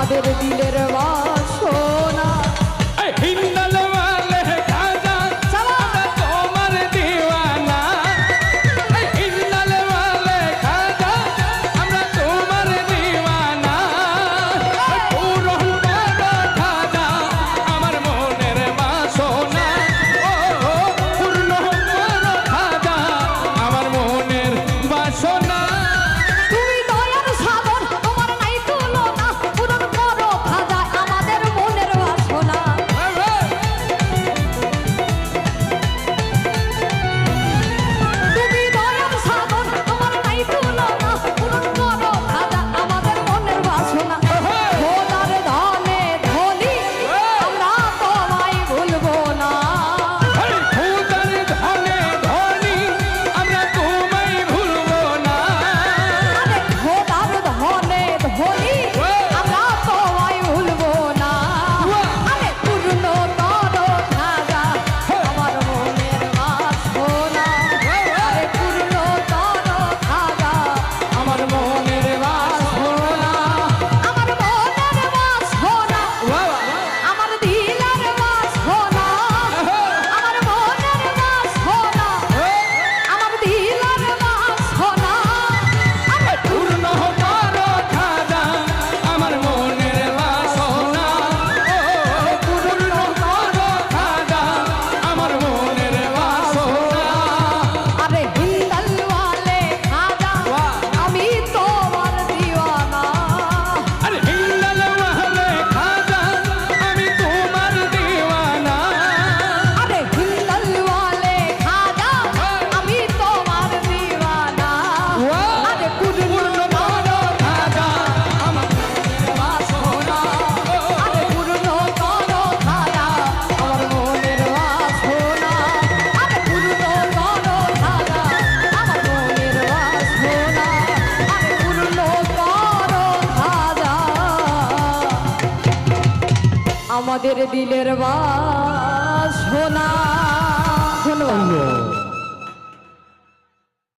আমাদের দিলের বা আমাদের দিলের বাসনা ধন্যবাদ